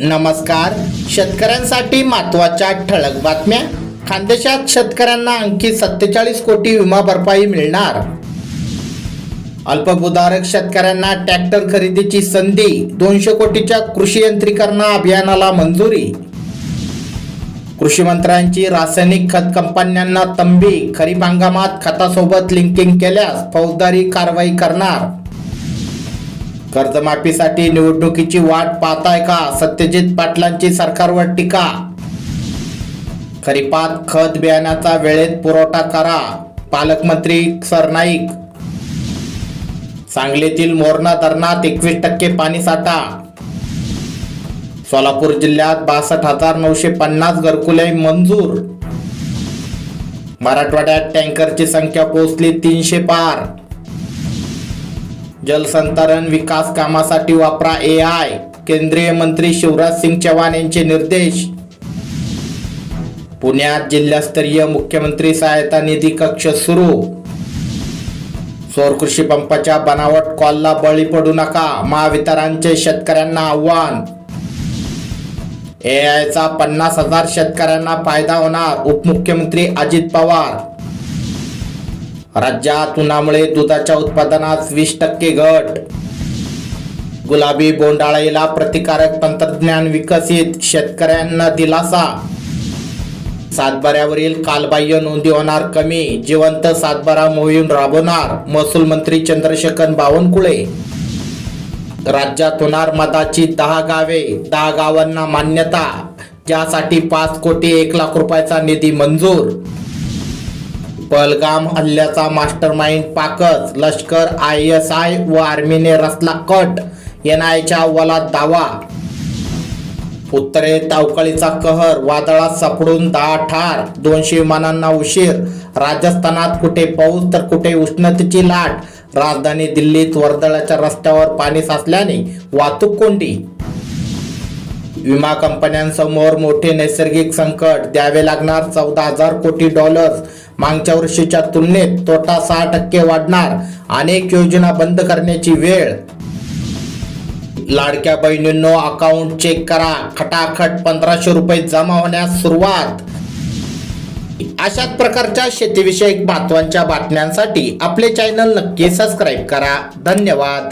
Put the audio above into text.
नमस्कार. शेतकऱ्यांसाठी महत्त्वाच्या ठळक बातम्या. खानदेशात शेतकऱ्यांना आणखी सत्तेचाळीस कोटी विमा भरपाई मिळणार. अल्पभूधारक शेतकऱ्यांना ट्रॅक्टर खरेदीची संधी दोनशे कोटीच्या कृषी यंत्रीकरण अभियानाला मंजुरी. कृषी मंत्र्यांची रासायनिक खत कंपन्यांना तंबी खरीप हंगामात खतासोबत लिंकिंग केल्यास फौजदारी कारवाई करणार. कर्जमाफीसाठी निवडणुकीची वाट पाहताय का? सत्यजित पाटलांची सरकारवर टीका? खरीपात खत बियाण्याचा वेळेत पुरवठा करा पालकमंत्री सरनाईक सांगलीतील मोरणा धरणात एकवीस टक्के पाणीसाठा सोलापूर जिल्ह्यात बासष्ट हजार नऊशे पन्नास घरकुले मंजूर. मराठवाड्यात टँकरची संख्या पोहोचली तीनशे पार. जलसंधारण विकास कामासाठी वापरा ए आय. केंद्रीय मंत्री शिवराज सिंग चव्हाण यांचे निर्देश. पुण्यात जिल्हास्तरीय मुख्यमंत्री सहायता निधी कक्ष सुरू. सौर कृषी पंपाच्या बनावट कॉलला बळी पडू नका महावितरणचे शेतकऱ्यांना आव्हान. ए आयचा पन्नास हजार शेतकऱ्यांना फायदा होणार उपमुख्यमंत्री अजित पवार. राज्यात उन्हामुळे दुधाच्या उत्पादनात वीस टक्के घट. गुलाबी बोंडाळीला प्रतिकारक तंत्रज्ञान विकसित शेतकऱ्यांना दिलासा. सातबाऱ्यावरील कालबाह्य नोंदी होणार कमी जिवंत सातबारा मोहीम राबवणार महसूल मंत्री चंद्रशेखर बावनकुळे. राज्यात होणार मताची दहा गावे दहा गावांना मान्यता ज्यासाठी पाच कोटी एक लाख रुपयाचा निधी मंजूर. पलगाम हल्ल्याचा मास्टर माइंड पाकच लष्कर आय एस आय व आर्मीने रचला कट. एनआयच्या अहवालात दावा. उत्तरेत अवकाळीचा कहर वादळात सापडून दहा ठार दोनशे विमानांना उशीर. राजस्थानात कुठे पाऊस तर कुठे उष्णतेची लाट. राजधानी दिल्लीत वर्दळाच्या रस्त्यावर पाणी साचल्याने वाहतूक कोंडी. विमा कंपन्यांसमोर मोठे नैसर्गिक संकट. द्यावे लागणार चौदा हजार कोटी डॉलर्स. मागच्या वर्षीच्या तुलनेत तोटा सहा टक्के वाढणार. अनेक योजना बंद करण्याची वेळ. लाडक्या बहिणींनो अकाउंट चेक करा. खटाखट पंधराशे रुपये जमा होण्यास सुरुवात. अशाच प्रकारच्या शेतीविषयक महत्त्वाच्या बातम्यांसाठी आपले चॅनल नक्की सबस्क्राईब करा. धन्यवाद.